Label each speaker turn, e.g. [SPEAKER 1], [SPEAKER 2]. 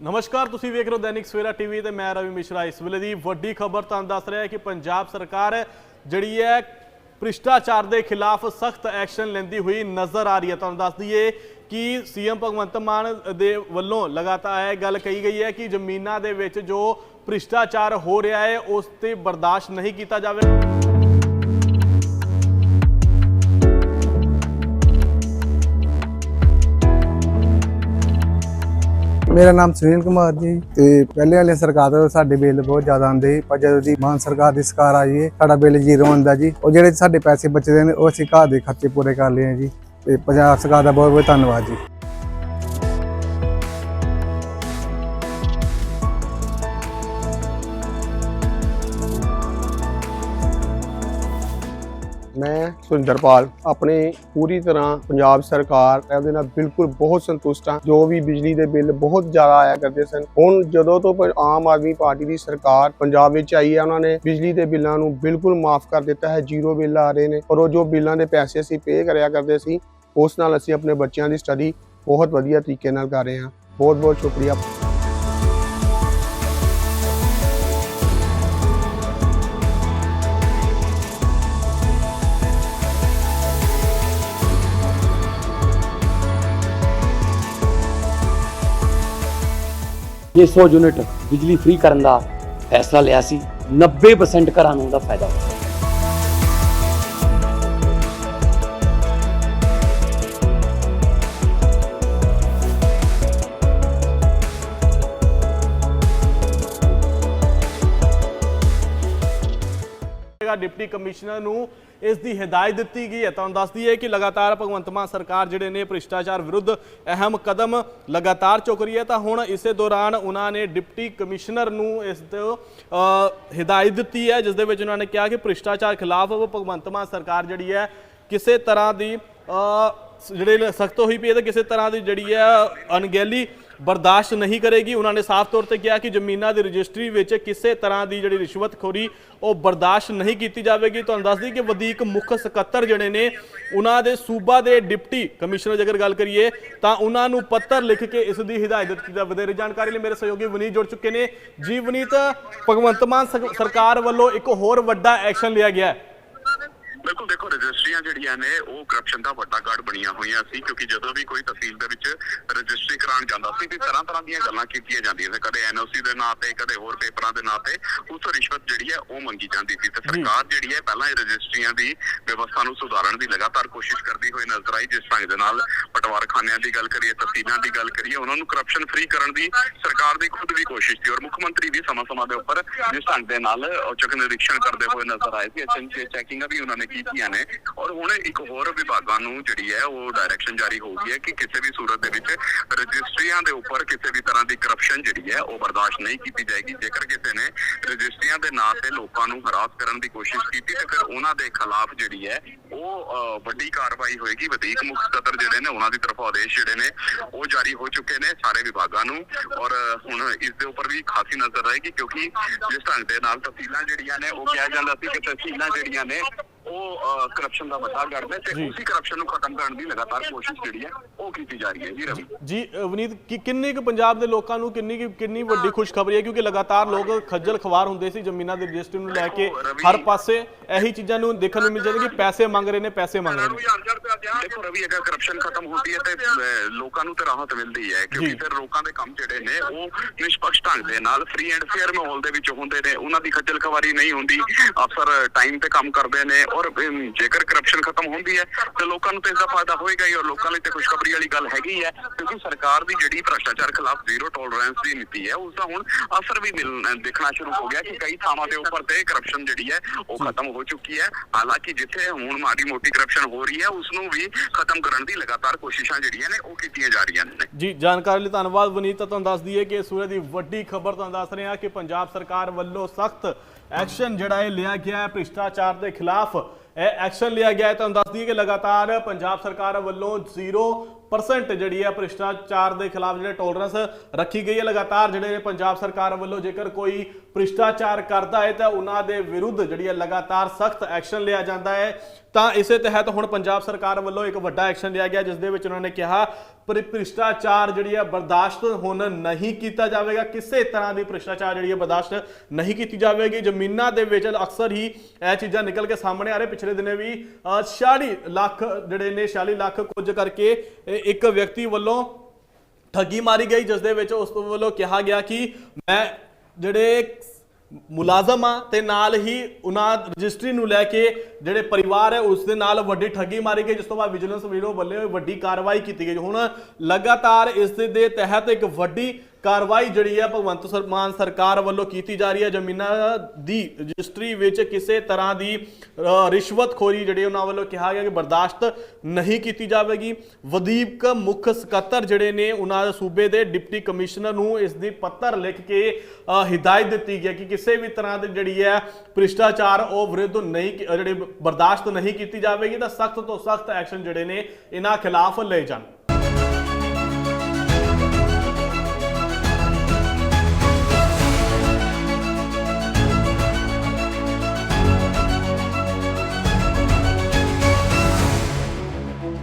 [SPEAKER 1] ਨਮਸਕਾਰ, ਤੁਸੀਂ ਵੇਖ ਰਹੇ ਹੋ ਦੈਨਿਕ ਸਵੇਰਾ ਟੀਵੀ ਤੇ ਮੈਂ ਰਵੀ ਮਿਸ਼ਰਾ। ਇਸ ਵੇਲੇ ਦੀ ਵੱਡੀ ਖਬਰ ਤੁਹਾਨੂੰ ਦੱਸ ਰਿਹਾ ਕਿ ਪੰਜਾਬ ਸਰਕਾਰ ਜਿਹੜੀ ਹੈ ਭ੍ਰਿਸ਼ਟਾਚਾਰ ਦੇ ਖਿਲਾਫ ਸਖਤ ਐਕਸ਼ਨ ਲੈਂਦੀ ਹੋਈ ਨਜ਼ਰ ਆ ਰਹੀ ਹੈ। ਤੁਹਾਨੂੰ ਦੱਸ ਦਈਏ ਕਿ ਸੀਐਮ ਭਗਵੰਤ ਮਾਨ ਦੇ ਵੱਲੋਂ ਲਗਾਤਾਰ ਇਹ ਗੱਲ ਕਹੀ ਗਈ ਹੈ ਕਿ ਜ਼ਮੀਨਾਂ ਦੇ ਵਿੱਚ ਜੋ ਭ੍ਰਿਸ਼ਟਾਚਾਰ ਹੋ ਰਿਹਾ ਹੈ, ਉਸ ਤੇ ਬਰਦਾਸ਼ਤ ਨਹੀਂ ਕੀਤਾ ਜਾਵੇਗਾ।
[SPEAKER 2] ਮੇਰਾ ਨਾਮ ਸੁਨੀਲ ਕੁਮਾਰ ਜੀ। ਤੇ ਪਹਿਲੇ ਵਾਲੀ ਸਰਕਾਰ ਤੋਂ ਸਾਡੇ ਬਿੱਲ ਬਹੁਤ ਜ਼ਿਆਦਾ ਆਉਂਦੇ ਸੀ, ਪਰ ਜਦੋਂ ਦੀ ਮਾਨ ਸਰਕਾਰ ਦੀ ਸਰਕਾਰ ਆਈ ਹੈ ਸਾਡਾ ਬਿੱਲ ਜ਼ੀਰੋ ਆਉਂਦਾ ਜੀ। ਉਹ ਜਿਹੜੇ ਸਾਡੇ ਪੈਸੇ ਬਚਦੇ ਨੇ, ਉਹ ਅਸੀਂ ਘਰ ਦੇ ਖਰਚੇ ਪੂਰੇ ਕਰ ਲਏ ਜੀ। ਤੇ ਪੰਜਾਬ ਸਰਕਾਰ ਦਾ ਬਹੁਤ ਬਹੁਤ ਧੰਨਵਾਦ ਜੀ।
[SPEAKER 3] ਮੈਂ ਸੁਰਿੰਦਰਪਾਲ ਆਪਣੇ ਪੂਰੀ ਤਰ੍ਹਾਂ ਪੰਜਾਬ ਸਰਕਾਰ ਤੇ ਉਹਦੇ ਨਾਲ ਬਿਲਕੁਲ ਬਹੁਤ ਸੰਤੁਸ਼ਟ ਹਾਂ। ਜੋ ਵੀ ਬਿਜਲੀ ਦੇ ਬਿੱਲ ਬਹੁਤ ਜ਼ਿਆਦਾ ਆਇਆ ਕਰਦੇ ਸਨ, ਹੁਣ ਜਦੋਂ ਤੋਂ ਆਮ ਆਦਮੀ ਪਾਰਟੀ ਦੀ ਸਰਕਾਰ ਪੰਜਾਬ ਵਿੱਚ ਆਈ ਹੈ, ਉਹਨਾਂ ਨੇ ਬਿਜਲੀ ਦੇ ਬਿੱਲਾਂ ਨੂੰ ਬਿਲਕੁਲ ਮਾਫ ਕਰ ਦਿੱਤਾ ਹੈ, ਜ਼ੀਰੋ ਬਿੱਲ ਆ ਰਹੇ ਨੇ ਔਰ ਉਹ ਜੋ ਬਿੱਲਾਂ ਦੇ ਪੈਸੇ ਅਸੀਂ ਪੇ ਕਰਿਆ ਕਰਦੇ ਸੀ, ਉਸ ਨਾਲ ਅਸੀਂ ਆਪਣੇ ਬੱਚਿਆਂ ਦੀ ਸਟੱਡੀ ਬਹੁਤ ਵਧੀਆ ਤਰੀਕੇ ਨਾਲ ਕਰ ਰਹੇ ਹਾਂ। ਬਹੁਤ ਬਹੁਤ ਸ਼ੁਕਰੀਆ।
[SPEAKER 4] ਇਹ 100 ਯੂਨਿਟ ਬਿਜਲੀ ਫ੍ਰੀ ਕਰਨ ਦਾ ਫੈਸਲਾ ਲਿਆ ਸੀ 90% ਘਰਾਂ ਨੂੰ ਉਹਦਾ ਫਾਇਦਾ ਹੋਇਆ।
[SPEAKER 1] ਹੈਗਾ ਡਿਪਟੀ ਕਮਿਸ਼ਨਰ ਨੂੰ ਇਸ ਦੀ ਹਦਾਇਤ ਦਿੱਤੀ ਗਈ ਹੈ ਤੁਹਾਨੂੰ ਦੱਸ ਦਈਏ ਕਿ ਲਗਾਤਾਰ ਭਗਵੰਤ ਮਾਨ ਸਰਕਾਰ ਜਿਹੜੇ ਨੇ ਭ੍ਰਿਸ਼ਟਾਚਾਰ ਵਿਰੁੱਧ ਅਹਿਮ ਕਦਮ ਲਗਾਤਾਰ ਚੁੱਕ ਰਹੀ ਹੈ ਤਾਂ ਹੁਣ ਇਸੇ ਦੌਰਾਨ ਉਹਨਾਂ ਨੇ ਡਿਪਟੀ ਕਮਿਸ਼ਨਰ ਨੂੰ ਇਸ ਤੋਂ ਅ, ਹਦਾਇਤ ਦਿੱਤੀ ਹੈ ਜਿਸ ਦੇ ਵਿੱਚ ਉਹਨਾਂ ਨੇ ਕਿਹਾ ਕਿ ਭ੍ਰਿਸ਼ਟਾਚਾਰ ਖਿਲਾਫ ਭਗਵੰਤ ਮਾਨ ਸਰਕਾਰ ਜਿਹੜੀ ਹੈ ਕਿਸੇ ਤਰ੍ਹਾਂ ਦੀ ਜਿਹੜੇ ਸਖਤ ਹੋਈ ਪਈ ਹੈ ਤੇ ਕਿਸੇ ਤਰ੍ਹਾਂ ਦੀ ਜਿਹੜੀ ਹੈ ਅਣਗਹਿਲੀ ਬਰਦਾਸ਼ਤ ਨਹੀਂ ਕਰੇਗੀ। ਉਹਨਾਂ ਨੇ ਸਾਫ਼ ਤੌਰ ਤੇ ਕਿਹਾ ਕਿ ਜ਼ਮੀਨਾਂ ਦੀ ਰਜਿਸਟਰੀ ਵਿੱਚ ਕਿਸੇ ਤਰ੍ਹਾਂ ਦੀ ਜਿਹੜੀ ਰਿਸ਼ਵਤਖੋਰੀ, ਉਹ ਬਰਦਾਸ਼ਤ ਨਹੀਂ ਕੀਤੀ ਜਾਵੇਗੀ। ਤੁਹਾਨੂੰ ਦੱਸ ਦਈਏ ਕਿ ਵਧੀਕ ਮੁੱਖ ਸਕੱਤਰ ਜਿਹੜੇ ਨੇ, ਉਹਨਾਂ ਦੇ ਸੂਬਾ ਦੇ ਡਿਪਟੀ ਕਮਿਸ਼ਨਰ ਜੇਕਰ ਗੱਲ ਕਰੀਏ, ਤਾਂ ਉਹਨਾਂ ਨੂੰ ਪੱਤਰ ਲਿਖ ਕੇ ਇਸ ਦੀ ਹਦਾਇਤ ਦਿੱਤੀ ਜਾ ਵਧੇਰੇ ਜਾਣਕਾਰੀ ਲਈ ਮੇਰੇ ਸਹਿਯੋਗੀ ਵਨੀਤ ਜੁੜ ਚੁੱਕੇ ਨੇ। ਜੀ ਵਨੀਤ, ਭਗਵੰਤ ਮਾਨ ਸਰਕਾਰ ਵੱਲੋਂ ਇੱਕ ਹੋਰ ਵੱਡਾ ਐਕਸ਼ਨ ਲਿਆ ਗਿਆ ਹੈ।
[SPEAKER 5] ਰਜਿਸਟਰੀਆਂ ਜਿਹੜੀਆਂ ਨੇ, ਉਹ ਕਰਪਸ਼ਨ ਦਾ ਵੱਡਾ ਗੜ ਬਣੀਆਂ ਹੋਈਆਂ ਸੀ, ਕਿਉਂਕਿ ਜਦੋਂ ਵੀ ਕੋਈ ਤਹਿਸੀਲ ਦੇ ਵਿੱਚ ਰਜਿਸਟਰੀ ਕਰਾਉਣ ਜਾਂਦਾ ਸੀ ਤੇ ਤਰ੍ਹਾਂ ਤਰ੍ਹਾਂ ਦੀਆਂ ਗੱਲਾਂ ਕੀਤੀਆਂ ਜਾਂਦੀਆਂ ਸੀ, ਕਦੇ ਐਨਓਸੀ ਦੇ ਨਾਂ ਤੇ, ਕਦੇ ਹੋਰ ਪੇਪਰਾਂ ਦੇ ਨਾਂ ਤੇ, ਉਸ ਰਿਸ਼ਵਤ ਜਿਹੜੀ ਹੈ, ਉਹ ਮੰਗੀ ਜਾਂਦੀ ਸੀ। ਤੇ ਸਰਕਾਰ ਜਿਹੜੀ ਹੈ, ਪਹਿਲਾਂ ਇਹ ਰਜਿਸਟਰੀਆਂ ਦੀ ਵਿਵਸਥਾ ਨੂੰ ਸੁਧਾਰਨ ਦੀ ਲਗਾਤਾਰ ਕੋਸ਼ਿਸ਼ ਕਰਦੀ ਹੋਈ ਨਜ਼ਰ ਆਈ, ਜਿਸ ਢੰਗ ਦੇ ਨਾਲ ਪਟਵਾਰਖਾਨਿਆਂ ਦੀ ਗੱਲ ਕਰੀਏ, ਤਹਿਸੀਲਾਂ ਦੀ ਗੱਲ ਕਰੀਏ, ਉਹਨਾਂ ਨੂੰ ਕਰਪਸ਼ਨ ਫ੍ਰੀ ਕਰਨ ਦੀ ਸਰਕਾਰ ਦੀ ਖੁਦ ਵੀ ਕੋਸ਼ਿਸ਼ ਸੀ। ਔਰ ਮੁੱਖ ਮੰਤਰੀ ਵੀ ਸਮਾਂ-ਸਮਾਂ ਦੇ ਉੱਪਰ ਜਿਸ ਢੰਗ ਦੇ ਨਾਲ ਔਚਕ ਨਿਰੀਖਣ ਕਰਦੇ ਹੋਏ ਨਜ਼ਰ ਆਏ ਸੀ ਐਸਐਨਸੀ ਚੈਕਿੰਗਾਂ ਵੀ ਉਹਨਾਂ ਨੇ ਕੀਤੀਆਂ ਨੇ। ਔਰ ਹੁਣ ਇੱਕ ਹੋਰ ਵਿਭਾਗਾਂ ਨੂੰ ਜਿਹੜੀ ਹੈ ਉਹ ਡਾਇਰੈਕਸ਼ਨ ਜਾਰੀ ਹੋ ਗਈ ਹੈ ਕਿ ਕਿਸੇ ਵੀ ਸੂਰਤ ਦੇ ਵਿੱਚ ਰਜਿਸਟਰੀਆਂ ਦੇ ਉੱਪਰ ਕਿਸੇ ਵੀ ਤਰ੍ਹਾਂ ਦੀ ਕਰਪਸ਼ਨ ਜਿਹੜੀ ਹੈ ਉਹ ਬਰਦਾਸ਼ਤ ਨਹੀਂ ਕੀਤੀ ਜਾਏਗੀ। ਜੇਕਰ ਕਿਸੇ ਨੇ ਰਜਿਸਟਰੀਆਂ ਦੇ ਨਾਂ ਤੇ ਲੋਕਾਂ ਨੂੰ ਹਰਾਸ ਕਰਨ ਦੀ ਕੋਸ਼ਿਸ਼ ਕੀਤੀ, ਤੇ ਫਿਰ ਉਹਨਾਂ ਦੇ ਖਿਲਾਫ ਜਿਹੜੀ ਹੈ ਉਹ ਵੱਡੀ ਕਾਰਵਾਈ ਹੋਏਗੀ। ਵਧੀਕ ਮੁੱਖ ਸਕੱਤਰ ਜਿਹੜੇ ਨੇ, ਉਹਨਾਂ ਦੀ ਤਰਫੋਂ ਆਦੇਸ਼ ਜਿਹੜੇ ਨੇ, ਉਹ ਜਾਰੀ ਹੋ ਚੁੱਕੇ ਨੇ ਸਾਰੇ ਵਿਭਾਗਾਂ ਨੂੰ। ਔਰ, ਹੁਣ ਇਸ ਦੇ ਉੱਪਰ ਵੀ ਖਾਸੀ ਨਜ਼ਰ ਰਹੇਗੀ ਕਿਉਂਕਿ ਜਿਸ ਢੰਗ ਦੇ ਨਾਲ ਤਹਿਸੀਲਾਂ ਜਿਹੜੀਆਂ ਨੇ, ਉਹ ਕਿਹਾ ਜਾਂਦਾ ਸੀ ਕਿ ਤਹਿਸੀਲਾਂ ਜਿਹੜੀਆਂ ਨੇ ਉਹ ਕਰਪਸ਼ਨ ਦਾ ਵੱਡਾ ਗੜ ਨੇ ਤੇ ਉਸੇ ਕਰਪਸ਼ਨ ਨੂੰ ਖਤਮ ਕਰਨ ਦੀ ਲਗਾਤਾਰ ਕੋਸ਼ਿਸ਼ ਜਿਹੜੀ ਹੈ ਉਹ ਕੀਤੀ ਜਾ ਰਹੀ ਹੈ ਜੀ ਰਵੀ।
[SPEAKER 1] ਜੀ ਅ, ਵਨੀਤ ਕਿ ਕਿੰਨੀ ਕੁ ਪੰਜਾਬ ਦੇ ਲੋਕਾਂ ਨੂੰ ਕਿੰਨੀ ਕੁ- ਕਿੰਨੀ ਵੱਡੀ ਖੁਸ਼ਖਬਰੀ ਹੈ? ਕਿਉਂਕਿ ਲਗਾਤਾਰ ਲੋਕ ਖੱਜਲ ਖਵਾਰ ਹੁੰਦੇ ਸੀ ਜ਼ਮੀਨਾਂ ਦੀ ਰਜਿਸਟਰੀ ਨੂੰ ਲੈ ਕੇ। ਹਰ ਪਾਸੇ ਇਹੀ ਚੀਜ਼ਾਂ ਨੂੰ ਦੇਖਣ ਨੂੰ ਮਿਲ ਜਾਂਦੀ ਕਿ ਪੈਸੇ ਮੰਗ ਰਹੇ ਨੇ ਪੈਸੇ ਮੰਗ ਰਹੇ ਨੇ।
[SPEAKER 5] ਦੇਖੋ ਰਵੀ ਅਗਰ ਕਰਪਸ਼ਨ ਖਤਮ ਹੁੰਦੀ ਹੈ ਤੇ ਲੋਕਾਂ ਨੂੰ ਤੇ ਰਾਹਤ ਮਿਲਦੀ ਹੈ ਕਿਉਂਕਿ। ਫਿਰ ਲੋਕਾਂ ਦੇ ਕੰਮ ਜਿਹੜੇ ਨੇ ਉਹ ਨਿਸ਼ਪਕਸ਼ ਢੰਗ ਦੇ ਨਾਲ ਫ੍ਰੀ ਐਂਡ ਫੇਅਰ ਮਾਹੌਲ ਦੇ ਵਿੱਚ ਹੁੰਦੇ ਨੇ। ਉਹਨਾਂ ਦੀ ਖੱਜਲ ਖਵਾਰੀ ਨਹੀਂ ਹੁੰਦੀ। ਅਫਸਰ ਟਾਈਮ ਤੇ ਕੰਮ ਕਰਦੇ ਨੇ ਔਰ ਜੇਕਰ ਕਰਪਸ਼ਨ ਖਤਮ ਹੁੰਦੀ ਹੈ ਤੇ ਲੋਕਾਂ ਨੂੰ ਤੇ ਇਸ ਦਾ ਫਾਇਦਾ ਹੋਏਗਾ ਹੀ ਔਰ ਲੋਕਾਂ ਲਈ ਤੇ ਖੁਸ਼ਖਬਰੀ ਵਾਲੀ ਗੱਲ ਹੈਗੀ ਹੈ ਕਿਉਂਕਿ ਸਰਕਾਰ ਦੀ ਜਿਹੜੀ ਭ੍ਰਸ਼ਟਾਚਾਰ ਖਿਲਾਫ ਜ਼ੀਰੋ ਟੋਲਰੈਂਸ ਦੀ ਨੀਤੀ ਹੈ ਉਸ ਦਾ ਹੁਣ ਅਸਰ ਵੀ ਮਿਲਣਾ ਦੇਖਣਾ ਸ਼ੁਰੂ ਹੋ ਗਿਆ ਕਿ ਕਈ ਥਾਵਾਂ ਦੇ ਉੱਪਰ ਤੇ ਕਰਪਸ਼ਨ ਜਿਹੜੀ ਹੈ ਉਹ ਖਤਮ ਹੋ ਚੁੱਕੀ ਹੈ। ਹਾਲਾਂਕਿ ਜਿੱਥੇ ਹੁਣ ਮਾੜੀ ਮੋਟੀ ਕਰਪਸ਼ਨ ਹੋ ਰਹੀ ਹੈ ਉਸ ਨੂੰ ਵੀ ਖਤਮ ਕਰਨ ਦੀ ਲਗਾਤਾਰ ਕੋਸ਼ਿਸ਼ਾਂ ਜਿਹੜੀਆਂ ਨੇ, ਉਹ ਕੀਤੀਆਂ ਜਾ ਰਹੀਆਂ ਨੇ।
[SPEAKER 1] ਜੀ, ਜਾਣਕਾਰੀ ਲਈ ਧੰਨਵਾਦ ਵਨੀਤ ਤੁਹਾਨੂੰ ਦੱਸ ਦਈਏ ਕਿ ਇਸ ਸੂਰੇ ਦੀ ਵੱਡੀ ਖਬਰ ਤੁਹਾਨੂੰ ਦੱਸ ਰਹੇ ਹਾਂ ਕਿ ਪੰਜਾਬ ਸਰਕਾਰ ਵੱਲੋਂ ਸਖਤ ਐਕਸ਼ਨ ਜਿਹੜਾ ਇਹ ਲਿਆ ਗਿਆ ਹੈ ਭ੍ਰਿਸ਼ਟਾਚਾਰ ਦੇ ਖਿਲਾਫ। ਇਹ ਐਕਸ਼ਨ ਲਿਆ ਗਿਆ ਹੈ, ਤੁਹਾਨੂੰ ਦੱਸ ਦਈਏ ਕਿ ਲਗਾਤਾਰ ਪੰਜਾਬ ਸਰਕਾਰ ਵੱਲੋਂ ਜ਼ੀਰੋ 0% ਜਿਹੜੀ ਹੈ ਭ੍ਰਿਸ਼ਟਾਚਾਰ ਦੇ ਖਿਲਾਫ ਜਿਹੜੇ ਟੋਲਰੈਂਸ ਰੱਖੀ ਗਈ ਹੈ ਲਗਾਤਾਰ ਜਿਹੜੇ ਪੰਜਾਬ ਸਰਕਾਰ ਵੱਲੋਂ ਜੇਕਰ ਕੋਈ ਭ੍ਰਿਸ਼ਟਾਚਾਰ ਕਰਦਾ ਹੈ ਤਾਂ ਉਹਨਾਂ ਦੇ ਵਿਰੁੱਧ ਜਿਹੜੀ ਹੈ ਲਗਾਤਾਰ ਸਖਤ ਐਕਸ਼ਨ ਲਿਆ ਜਾਂਦਾ ਹੈ। ਤਾਂ ਇਸੇ ਤਹਿਤ ਹੁਣ ਪੰਜਾਬ ਸਰਕਾਰ ਵੱਲੋਂ ਇੱਕ ਵੱਡਾ ਐਕਸ਼ਨ ਲਿਆ ਗਿਆ ਜਿਸ ਦੇ ਵਿੱਚ ਉਹਨਾਂ ਨੇ ਕਿਹਾ ਭ੍ਰਿ- ਭ੍ਰਿਸ਼ਟਾਚਾਰ ਜਿਹੜੀ ਹੈ ਬਰਦਾਸ਼ਤ ਹੁਣ ਨਹੀਂ ਕੀਤਾ ਜਾਵੇਗਾ। ਕਿਸੇ ਤਰ੍ਹਾਂ ਦੀ ਭ੍ਰਿਸ਼ਟਾਚਾਰ ਜਿਹੜੀ ਹੈ ਬਰਦਾਸ਼ਤ ਨਹੀਂ ਕੀਤੀ ਜਾਵੇਗੀ। ਜ਼ਮੀਨਾਂ ਦੇ ਵਿੱਚ ਅਕਸਰ ਹੀ ਇਹ ਚੀਜ਼ਾਂ ਨਿਕਲ ਕੇ ਸਾਹਮਣੇ ਆ ਰਹੇ ਪਿਛਲੇ ਦਿਨੇ ਵੀ ਅ, 46 ਲੱਖ ਜਿਹੜੇ ਨੇ 46 ਲੱਖ ਕੁਝ ਕਰਕੇ ਇਹ ਇੱਕ ਵਿਅਕਤੀ ਵੱਲੋਂ ਠੱਗੀ ਮਾਰੀ ਗਈ, ਜਿਸ ਦੇ ਵਿੱਚ ਉਸ ਵੱਲੋਂ ਕਿਹਾ ਗਿਆ ਕਿ ਮੈਂ ਜਿਹੜੇ ਮੁਲਾਜ਼ਮ ਆ ਤੇ ਨਾਲ ਹੀ ਉਹਨਾਂ ਰਜਿਸਟਰੀ ਨੂੰ ਲੈ ਕੇ ਜਿਹੜੇ ਪਰਿਵਾਰ ਹੈ, ਉਸ ਦੇ ਨਾਲ ਵੱਡੀ ਠੱਗੀ ਮਾਰੀ ਗਈ, ਜਿਸ ਤੋਂ ਬਾਅਦ ਵਿਜੀਲੈਂਸ ਵੀਰੋ ਵੱਲੋਂ ਵੱਡੀ ਕਾਰਵਾਈ ਕੀਤੀ ਗਈ। ਹੁਣ ਲਗਾਤਾਰ ਇਸ ਦੇ ਤਹਿਤ ਇੱਕ ਵੱਡੀ ਕਾਰਵਾਈ ਜਿਹੜੀ ਹੈ ਭਗਵੰਤ ਮਾਨ ਸਰਕਾਰ ਵੱਲੋਂ ਕੀਤੀ ਜਾ ਰਹੀ ਹੈ ਜ਼ਮੀਨਾਂ ਦੀ ਰਜਿਸਟਰੀ ਵਿੱਚ ਕਿਸੇ ਤਰ੍ਹਾਂ ਦੀ ਰਿਸ਼ਵਤਖੋਰੀ ਜਿਹੜੀ ਉਹਨਾਂ ਵੱਲੋਂ ਕਿਹਾ ਗਿਆ ਕਿ ਬਰਦਾਸ਼ਤ ਨਹੀਂ ਕੀਤੀ ਜਾਵੇਗੀ। ਵਧੀਕ ਮੁੱਖ ਸਕੱਤਰ ਜਿਹੜੇ ਨੇ ਉਹਨਾਂ ਦੇ ਸੂਬੇ ਦੇ ਡਿਪਟੀ ਕਮਿਸ਼ਨਰ ਨੂੰ ਇਸ ਦੀ ਪੱਤਰ ਲਿਖ ਕੇ ਹਿਦਾਇਤ ਦਿੱਤੀ ਗਈ ਕਿ ਕਿਸੇ ਵੀ ਤਰ੍ਹਾਂ ਦੀ ਜਿਹੜੀ ਹੈ ਭ੍ਰਿਸ਼ਟਾਚਾਰ ਉਹ ਵਿਰੁੱਧ ਨਹੀਂ ਜਿਹੜੇ ਬਰਦਾਸ਼ਤ ਨਹੀਂ ਕੀਤੀ ਜਾਵੇਗੀ ਤਾਂ ਸਖਤ ਤੋਂ ਸਖਤ ਐਕਸ਼ਨ ਜਿਹੜੇ ਨੇ ਇਹਨਾਂ ਖਿਲਾਫ ਲਏ ਜਾਣ।